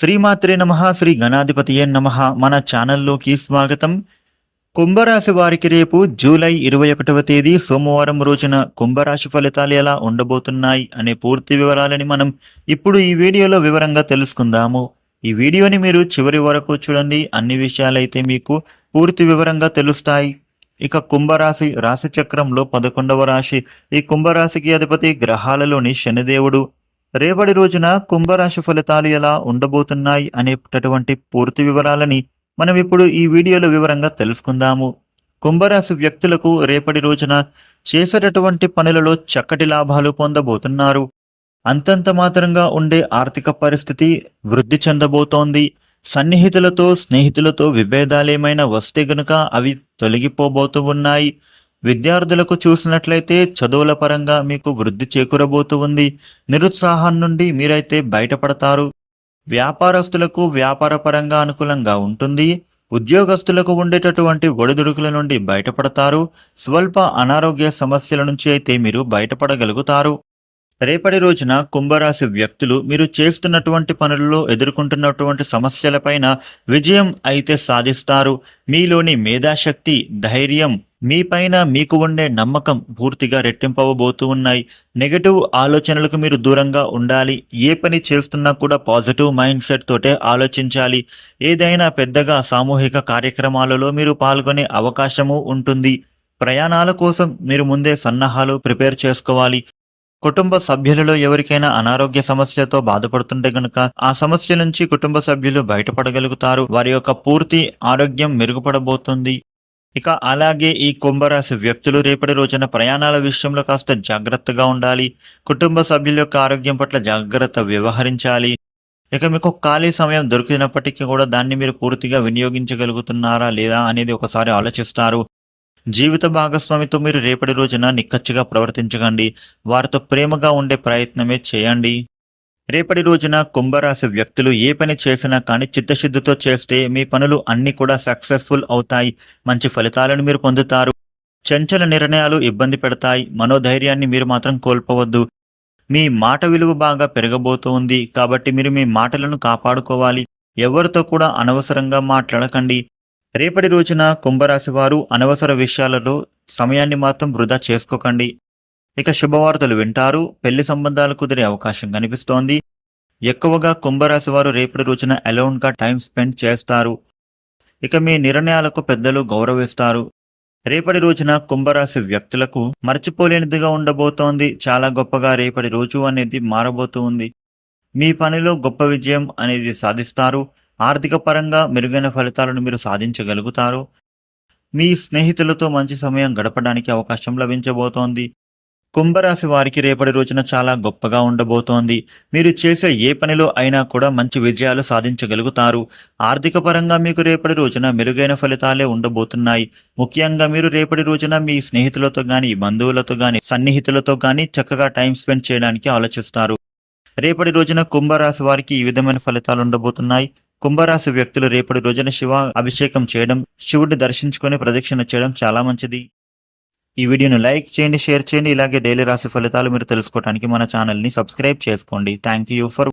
శ్రీమాత్రే నమ శ్రీ గణాధిపతియే నమ. మన ఛానల్లోకి స్వాగతం. కుంభరాశి వారికి రేపు జూలై ఇరవై ఒకటవ తేదీ సోమవారం రోజున కుంభరాశి ఫలితాలు ఎలా ఉండబోతున్నాయి అనే పూర్తి వివరాలని మనం ఇప్పుడు ఈ వీడియోలో వివరంగా తెలుసుకుందాము. ఈ వీడియోని మీరు చివరి వరకు చూడండి. అన్ని విషయాలైతే మీకు పూర్తి వివరంగా తెలుస్తాయి. ఇక కుంభరాశి రాశి చక్రంలో పదకొండవ రాశి. ఈ కుంభరాశికి అధిపతి గ్రహాలలోని శనిదేవుడు. రేపటి రోజున కుంభరాశి ఫలితాలు ఎలా ఉండబోతున్నాయి అనేటటువంటి పూర్తి వివరాలని మనం ఇప్పుడు ఈ వీడియోలో వివరంగా తెలుసుకుందాము. కుంభరాశి వ్యక్తులకు రేపటి రోజున చేసేటటువంటి పనులలో చక్కటి లాభాలు పొందబోతున్నారు. అంతంత మాత్రంగా ఉండే ఆర్థిక పరిస్థితి వృద్ధి చెందబోతోంది. సన్నిహితులతో స్నేహితులతో విభేదాలేమైనా వస్తే గనుక అవి తొలగిపోబోతూ ఉన్నాయి. విద్యార్థులకు చూసినట్లయితే చదువుల పరంగా మీకు వృద్ధి చేకూరబోతూ ఉంది. నిరుత్సాహం నుండి మీరైతే బయటపడతారు. వ్యాపారస్తులకు వ్యాపార పరంగా అనుకూలంగా ఉంటుంది. ఉద్యోగస్తులకు ఉండేటటువంటి ఒడిదుడుకుల నుండి బయటపడతారు. స్వల్ప అనారోగ్య సమస్యల నుంచి అయితే మీరు బయటపడగలుగుతారు. రేపటి రోజున కుంభరాశి వ్యక్తులు మీరు చేస్తున్నటువంటి పనుల్లో ఎదుర్కొంటున్నటువంటి సమస్యలపైన విజయం అయితే సాధిస్తారు. మీలోని మేధాశక్తి ధైర్యం మీపైన మీకు ఉండే నమ్మకం పూర్తిగా రెట్టింపవబోతూ ఉన్నాయి. నెగటివ్ ఆలోచనలకు మీరు దూరంగా ఉండాలి. ఏ పని చేస్తున్నా కూడా పాజిటివ్ మైండ్ సెట్ తోటే ఆలోచించాలి. ఏదైనా పెద్దగా సామూహిక కార్యక్రమాలలో మీరు పాల్గొనే అవకాశము ఉంటుంది. ప్రయాణాల కోసం మీరు ముందే సన్నాహాలు ప్రిపేర్ చేసుకోవాలి. కుటుంబ సభ్యులలో ఎవరికైనా అనారోగ్య సమస్యతో బాధపడుతుంటే గనుక ఆ సమస్య నుంచి కుటుంబ సభ్యులు బయటపడగలుగుతారు. వారి యొక్క పూర్తి ఆరోగ్యం మెరుగుపడబోతుంది. ఇక అలాగే ఈ కుంభరాశి వ్యక్తులు రేపటి రోజున ప్రయాణాల విషయంలో కాస్త జాగ్రత్తగా ఉండాలి. కుటుంబ సభ్యుల యొక్క ఆరోగ్యం పట్ల జాగ్రత్త వ్యవహరించాలి. ఇక మీకు ఖాళీ సమయం దొరికినప్పటికీ కూడా దాన్ని మీరు పూర్తిగా వినియోగించగలుగుతున్నారా లేదా అనేది ఒకసారి ఆలోచిస్తారు. జీవిత భాగస్వామితో మీరు రేపటి రోజున నిక్కచ్చిగా ప్రవర్తించకండి. వారితో ప్రేమగా ఉండే ప్రయత్నమే చేయండి. రేపటి రోజున కుంభరాశి వ్యక్తులు ఏ పని చేసినా కానీ చిత్తశుద్ధితో చేస్తే మీ పనులు అన్ని కూడా సక్సెస్ఫుల్ అవుతాయి. మంచి ఫలితాలను మీరు పొందుతారు. చంచల నిర్ణయాలు ఇబ్బంది పెడతాయి. మనోధైర్యాన్ని మీరు మాత్రం కోల్పోవద్దు. మీ మాట విలువ బాగా పెరగబోతోంది కాబట్టి మీరు మీ మాటలను కాపాడుకోవాలి. ఎవరితో కూడా అనవసరంగా మాట్లాడకండి. రేపటి రోజున కుంభరాశి వారు అనవసర విషయాలలో సమయాన్ని మాత్రం వృధా చేసుకోకండి. ఇక శుభవార్తలు వింటారు. పెళ్ళి సంబంధాలు కుదిరే అవకాశం కనిపిస్తోంది. ఎక్కువగా కుంభరాశి వారు రేపటి రోజున అలౌన్గా టైం స్పెండ్ చేస్తారు. ఇక మీ నిర్ణయాలకు పెద్దలు గౌరవిస్తారు. రేపటి రోజున కుంభరాశి వ్యక్తులకు మర్చిపోలేనిదిగా ఉండబోతోంది. చాలా గొప్పగా రేపటి రోజు అనేది మారబోతూ ఉంది మీ పనిలో గొప్ప విజయం అనేది సాధిస్తారు. ఆర్థిక పరంగా మెరుగైన ఫలితాలను మీరు సాధించగలుగుతారు. మీ స్నేహితులతో మంచి సమయం గడపడానికి అవకాశం లభించబోతోంది. కుంభరాశి వారికి రేపటి రోజున చాలా గొప్పగా ఉండబోతోంది. మీరు చేసే ఏ పనిలో అయినా కూడా మంచి విజయాలు సాధించగలుగుతారు. ఆర్థిక పరంగా మీకు రేపటి రోజున మెరుగైన ఫలితాలే ఉండబోతున్నాయి. ముఖ్యంగా మీరు రేపటి రోజున మీ స్నేహితులతో కానీ బంధువులతో కానీ సన్నిహితులతో కానీ చక్కగా టైం స్పెండ్ చేయడానికి ఆలోచిస్తారు. రేపటి రోజున కుంభరాశి వారికి ఈ విధమైన ఫలితాలు ఉండబోతున్నాయి. కుంభరాశి వ్యక్తులు రేపటి రోజున శివ అభిషేకం చేయడం శివుడిని దర్శించుకొని ప్రదక్షిణ చేయడం చాలా మంచిది. ఈ వీడియోను లైక్ చేయండి షేర్ చేయండి. ఇలాగే డైలీ రాశి ఫలితాలు మీరు తెలుసుకోవడానికి మన ఛానల్ని సబ్స్క్రైబ్ చేసుకోండి. Thank you for